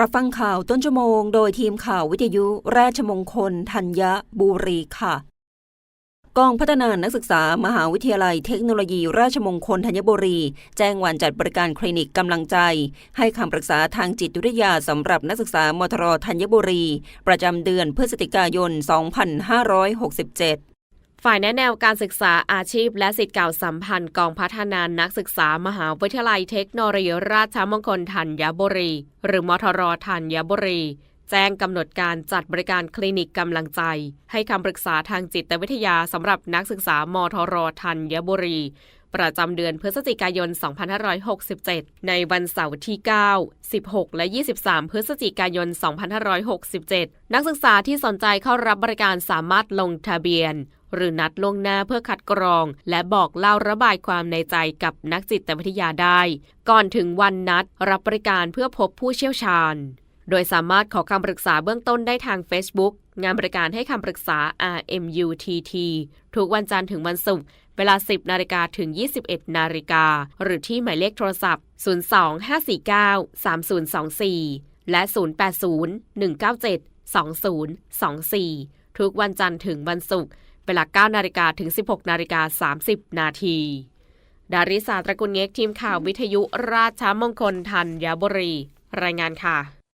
รับฟังข่าวต้นชั่วโมงโดยทีมข่าววิทยุราชมงคลธัญบุรีค่ะ กองพัฒนานักศึกษามหาวิทยาลัยเทคโนโลยีราชมงคลธัญบุรี แจ้งวันจัดบริการคลินิกกำลังใจ ให้คำปรึกษาทางจิตวิทยาสำหรับนักศึกษามทรธัญบุรี ประจำเดือนพฤศจิกายน 2567 ฝ่ายแนะแนวการศึกษาอาชีพ และสิทธิ์เก่าสัมพันธ์กองพัฒนานักศึกษามหาวิทยาลัยเทคโนโลยีราชมงคลธัญบุรี หรือมทรธัญบุรีแจ้งกำหนดการจัดบริการคลินิกกำลังใจ ให้คำปรึกษาทางจิตวิทยาสำหรับนักศึกษามทรธัญบุรี ประจำเดือนพฤศจิกายน 2567 ในวันเสาร์ที่ 9 16 และ 23 พฤศจิกายน 2567 นักศึกษาที่สนใจเข้ารับบริการสามารถลงทะเบียน หรือนัดล่วงหน้าเพื่อคัดกรอง และบอกเล่าระบายความในใจกับนักจิตวิทยาได้ ก่อนถึงวันนัดรับบริการเพื่อพบผู้เชี่ยวชาญ โดยสามารถขอคำปรึกษาเบื้องต้นได้ทาง Facebook งานบริการให้คำปรึกษา RMUTT ทุกวันจันทร์ถึงวันศุกร์เวลา 10 นาฬิกาถึง 21 นาฬิกา หรือที่หมายเลขโทรศัพท์ 025493024 และ 080-197-2024 ทุกวันจันทร์ถึงวันศุกร์ เวลา 9 นาฬิกาถึง 16 นาฬิกา 30 นาที ดาริสาตระกุลเงกทีมข่าววิทยุราชมงคลธัญบุรี รายงานค่ะ